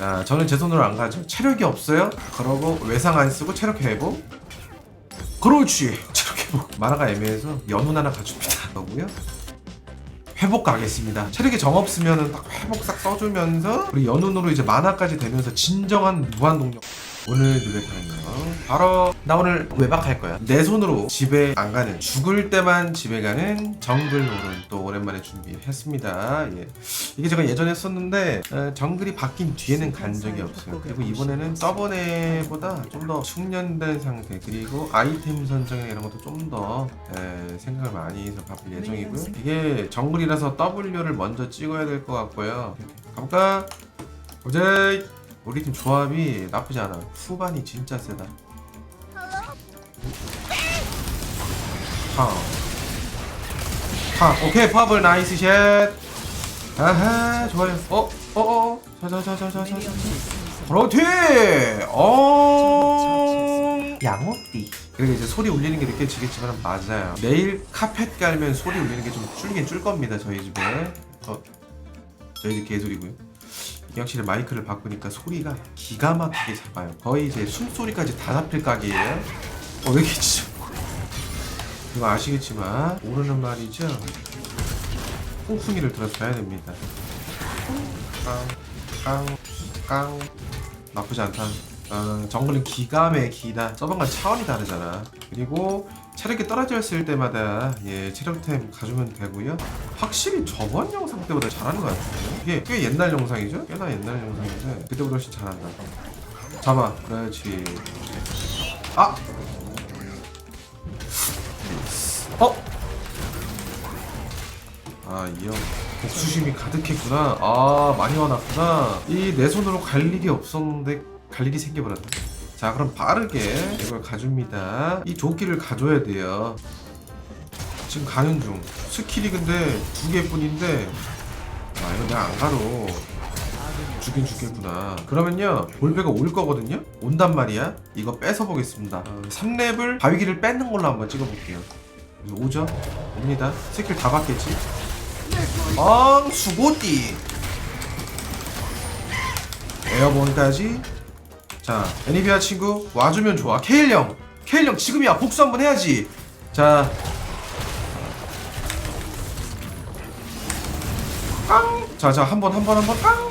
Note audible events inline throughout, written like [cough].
자, 저는 제 손으로 안 가죠. 체력이 없어요. 그러고 외상 안 쓰고 체력 회복. 그렇지. 체력 회복. 만화가 애매해서 연운 하나 가줍니다. [laughs] 거고요. 회복 가겠습니다. 체력이 정 없으면은 딱 회복 싹 써주면서 우리 연운으로 이제 만화까지 되면서 진정한 무한 동력. 오늘 누레타는요. 바로 나 오늘 외박할 거야. 내 손으로 집에 안 가는 죽을 때만 집에 가는 정글 롤을 또 오랜만에 준비했습니다. 예. 이게 제가 예전에 했었는데 어, 정글이 바뀐 뒤에는 간 적이 없어요. 그리고 이번에는 저번에보다 좀 더 숙련된 상태 그리고 아이템 선정이나 이런 것도 좀 더 생각을 많이 해서 바쁠 예정이고요. 이게 정글이라서 W를 먼저 찍어야 될 것 같고요. 가볼까? 보자. 우리 팀 조합이 나쁘지 않아. 후반이 진짜 세다. 파. 파. 오케이 파블 나이스 샷. 아하 좋아요. 어? 어? 어? 자 자 자 자 자 자. 그렇지. 어. 양호띠. 그리고 이제 소리 울리는 게 느껴지겠지만 맞아요. 내일 카펫 깔면 소리 울리는 게 좀 줄긴 줄 겁니다. 저희 집에. 어. 저희 집 개소리고요. 확실히 마이크를 바꾸니까 소리가 기가 막히게 잡아요. 거의 이제 숨소리까지 다 잡힐 각이에요. 어, 왜 이렇게 진짜. 이거 아시겠지만, 오르는 말이죠. 콩순이를 들어줘야 됩니다. 깡, 깡, 깡. 나쁘지 않다. 어, 정글은 기가 막히다. 저번과 차원이 다르잖아. 그리고 체력이 떨어져 있을 때마다 예 체력템 가주면 되고요. 확실히 저번 영상 때보다 잘하는 것 같아요. 이게 꽤 옛날 영상이죠? 꽤나 옛날 영상인데 그때보다 훨씬 잘한다. 잡아. 그렇지. 아! 어? 아, 이 형. 복수심이 가득했구나. 아, 많이 화났구나. 이 내 손으로 갈 일이 없었는데 갈 일이 생겨버렸네. 자, 그럼 빠르게 이걸 가줍니다. 이 조끼를 가져야 돼요. 지금 가는 중. 스킬이 근데 두 개뿐인데, 아, 이거 내가 안 가도 죽긴 죽겠구나. 그러면요, 볼배가 올 거거든요? 온단 말이야. 이거 뺏어 보겠습니다. 어, 3렙을 바위기를 뺏는 걸로 한번 찍어볼게요. 오죠? 옵니다. 스킬 다 받겠지? 엉 수고띠. 에어본까지. 자 애니비아 친구 와주면 좋아. 케일 형 케일 형 지금이야. 복수 한번 해야지. 자. 깡! 자 자 한 번 한 번 한 번. 깡!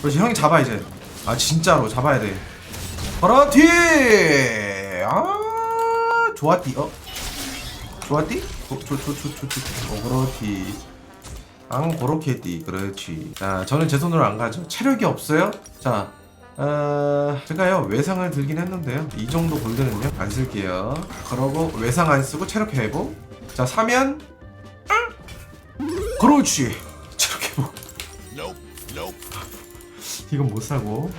그렇지 형이 잡아 이제. 아 진짜로 잡아야 돼. 그렇지 아 좋았디 어 좋았디? 조. 어 그렇지. 앙 고로케띠 그렇지. 자 저는 제 손으로 안 가죠. 체력이 없어요? 자 어, 제가요 외상을 들긴 했는데요. 이 정도 골드는요? 안 쓸게요. 그러고 외상 안 쓰고 체력 회복. 자 사면? 그렇지. 체력 회복. [laughs] 이건 못 사고.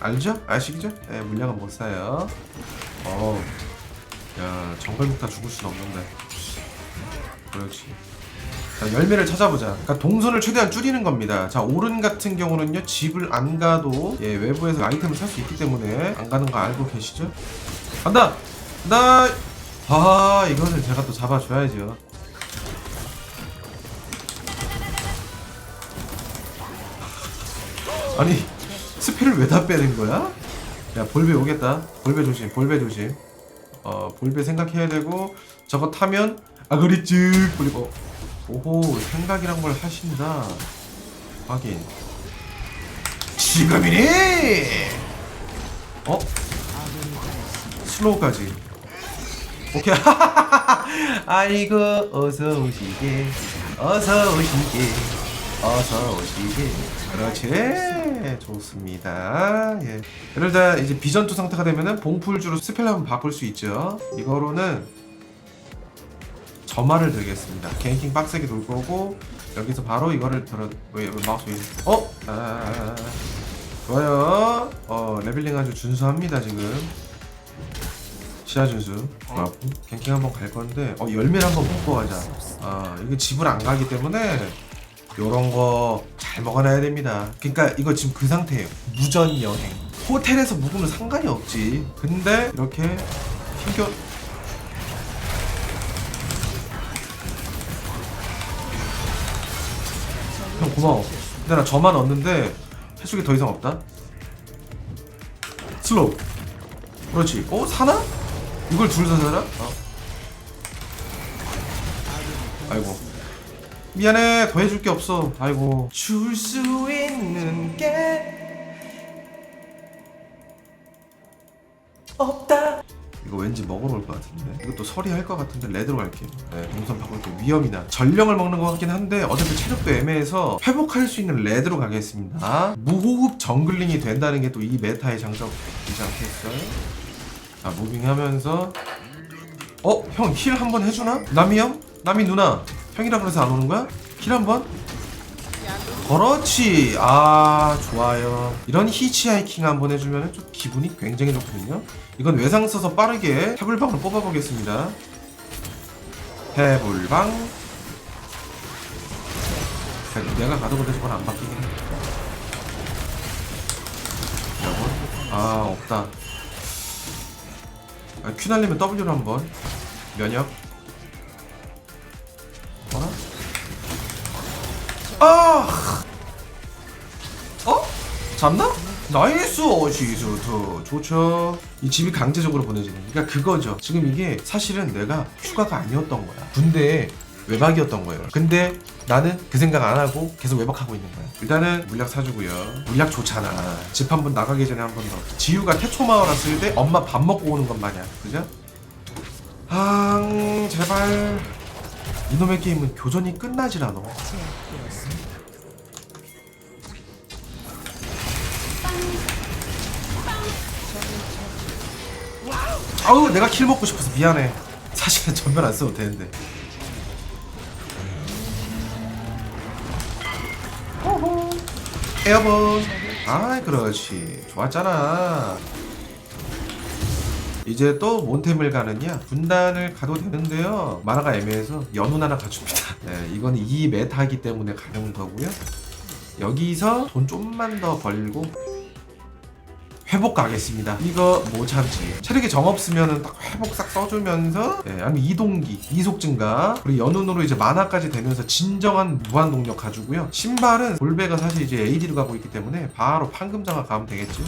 알죠? 아시죠? 예, 물량은 못 사요. 어우 야 정글 묵다 죽을 순 없는데 그렇지 자, 열매를 찾아보자. 그러니까 동선을 최대한 줄이는 겁니다. 자, 오른 같은 경우는요, 집을 안 가도, 예, 외부에서 아이템을 살 수 있기 때문에 안 가는 거 알고 계시죠? 간다! 간다! 아, 이거는 제가 또 잡아줘야죠. 아니, 스펠을 왜다 빼는 거야? 야, 볼배 오겠다. 볼배 조심, 볼배 조심. 어, 볼배 생각해야 되고, 저거 타면, 아그리 쭉 그리고 오호 생각이란 걸 하신다. 확인. 지금이니? 어? 슬로우까지. 오케이. [laughs] 아이고 어서 오시게. 어서 오시게. 어서 오시게. 그렇지. 좋습니다. 예. 이럴 때 이제 비전투 상태가 되면은 봉풀주로 스펠 한번 바꿀 수 있죠. 이거로는 점화를 들겠습니다. 개인킹 빡세게 돌 거고 여기서 바로 이거를 들어 왜, 왜 마우스 왜 어? 아, 아, 아. 좋아요. 어 레벨링 아주 준수합니다 지금. 시야 준수. 아, 갱킹 한번 갈 건데 어 열매를 한번 먹고 가자. 아 이게 집을 안 가기 때문에 요런 거 잘 먹어놔야 됩니다. 그러니까 이거 지금 그 상태예요. 무전 여행. 호텔에서 묵으면 상관이 없지. 근데 이렇게 튕겨 고마워. 근데 나 저만 얻는데 게더 이상 없다. 슬로우 그렇지 어 사나? 이걸 둘다 살아? 어. 아이고 미안해 더 해줄 게 없어 아이고 줄 수 있는 게 왠지 먹으러 올 것 같은데 이것도 서리할 것 같은데 레드로 갈게요 네 동선 바꿀 때 위험이나 전령을 먹는 것 같긴 한데 어차피 체력도 애매해서 회복할 수 있는 레드로 가겠습니다 무호흡 정글링이 된다는 게 또 이 메타의 장점이지 않겠어요? 자 무빙하면서 어? 형 힐 한 번 해주나? 남이 형? 남이 누나 형이라 그래서 안 오는 거야? 힐 한 번? 그렇지. 아 좋아요. 이런 히치하이킹 한번 해주면 좀 기분이 굉장히 좋거든요. 이건 외상 써서 빠르게 해불방을 뽑아보겠습니다. 해불방. 내가 가도 근데 저건 안 바뀌긴 해. 여러분 아 없다. 아, 큐 날리면 W로 한번. 면역 아! 어? 잡나? 나이스 어시스트. 좋죠. 이 집이 강제적으로 보내지는 그러니까 그거죠. 지금 이게 사실은 내가 휴가가 아니었던 거야. 군대에 외박이었던 거예요. 근데 나는 그 생각 안 하고 계속 외박하고 있는 거야. 일단은 물약 사주고요. 물약 좋잖아. 집 한 번 나가기 전에 한 번더. 지우가 태초마을 왔을 때 엄마 밥 먹고 오는 것 마냥. 그죠? 아 제발 이놈의 게임은 교전이 끝나질 않아 아우 내가 킬 먹고 싶어서 미안해. 사실은 전면 안 써도 되는데. 에어본. 아이 그렇지. 좋았잖아 이제 또 몬템을 가느냐 분단을 가도 되는데요 만화가 애매해서 연운 하나 가줍니다 [laughs] 네, 이건 이 메타이기 때문에 가는 거고요 여기서 돈 좀만 더 벌고 회복 가겠습니다. 이거 뭐 참지. 체력이 정 없으면은 딱 회복 싹 써주면서, 예, 아니면 이동기, 이속 증가, 그리고 연운으로 이제 만화까지 되면서 진정한 무한 동력 가지고요. 신발은 볼베가 사실 이제 AD로 가고 있기 때문에 바로 판금 장화 가면 되겠죠.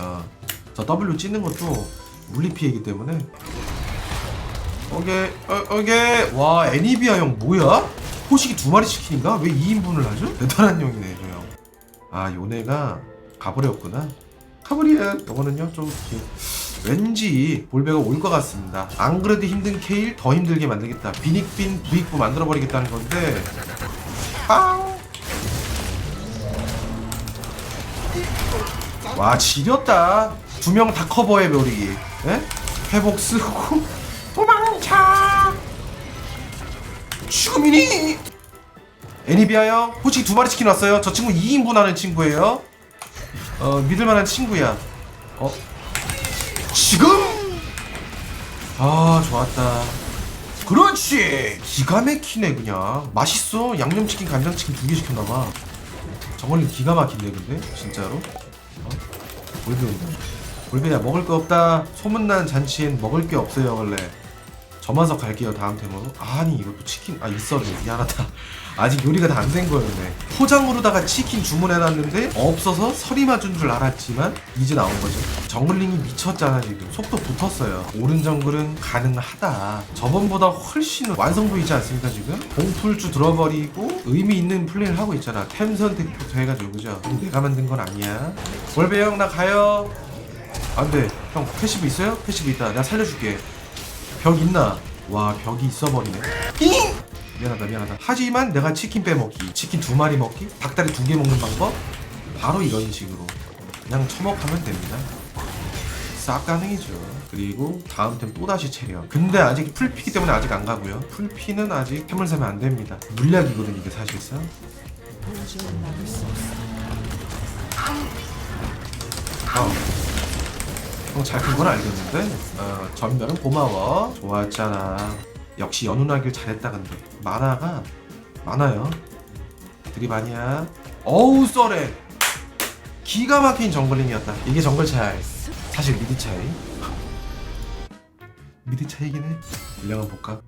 어, 저 W 찌는 것도 물리 피해이기 때문에. 오케이, 어, 오케이. 와, 애니비아 형 뭐야? 호식이 두 마리 치킨인가? 왜 2인분을 하죠? 대단한 형이네, 저 형. 아 요네가 가버렸구나 가버리야 이거는요 좀 이렇게 왠지 볼베가 올 것 같습니다 안 그래도 힘든 케일 더 힘들게 만들겠다 비닉빈 부익부 만들어버리겠다는 건데 빵! 와 지렸다. 두 명 다 커버해 버리기. 에? 회복 쓰고. [laughs] 도망쳐! 죽음이니! 애니비아요 호치 두 마리 치킨 왔어요? 저 친구 2인분 하는 친구예요. 어 믿을만한 친구야. 어? 지금? 아 좋았다. 그렇지! 기가 막히네 그냥. 맛있어. 양념치킨 간장치킨 두 개 시켰나봐. 저걸로 기가 막힌데 근데? 진짜로 어? 볼베 온다 볼베야 먹을 거 없다. 소문난 잔치엔 먹을 게 없어요 원래. 저만서 갈게요 다음 템으로. 아니 이것도 치킨 아 있었네 미안하다 아직 요리가 다 안 된 거였네. 포장으로다가 치킨 주문해놨는데 없어서 서리 맞은 줄 알았지만 이제 나온 거죠. 정글링이 미쳤잖아 지금. 속도 붙었어요. 오른 정글은 가능하다. 저번보다 훨씬 완성도이지 않습니까 지금? 공풀주 들어버리고 의미 있는 플레이를 하고 있잖아. 템 선택부터 해가지고 그죠? 그럼 내가 만든 건 아니야. 월배 형 나 가요. 안돼 형 패시브 있어요? 패시브 있다. 내가 살려줄게. 벽 있나? 와 벽이 있어버리네. 잉! 미안하다 미안하다. 하지만 내가 치킨 빼먹기 치킨 두 마리 먹기 닭다리 두 개 먹는 방법? 바로 이런 식으로 그냥 처먹하면 됩니다. 싹 가능이죠. 그리고 다음 템 또다시 체력. 근데 아직 풀피기 때문에 아직 안 가고요. 풀피는 아직 템을 사면 안 됩니다. 물약이거든 이게 사실상. 어. 형잘 큰건 알겠는데? 어, 전멸은 고마워. 좋았잖아 역시 연운하길 잘했다 근데. 만화가 많아요. 드립 아니야 어우 썰해 기가 막힌 정글링이었다. 이게 정글 차이. 사실 미드 차이. 미드 차이긴 해. 분량 한번 볼까?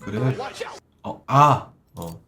그래. 어아어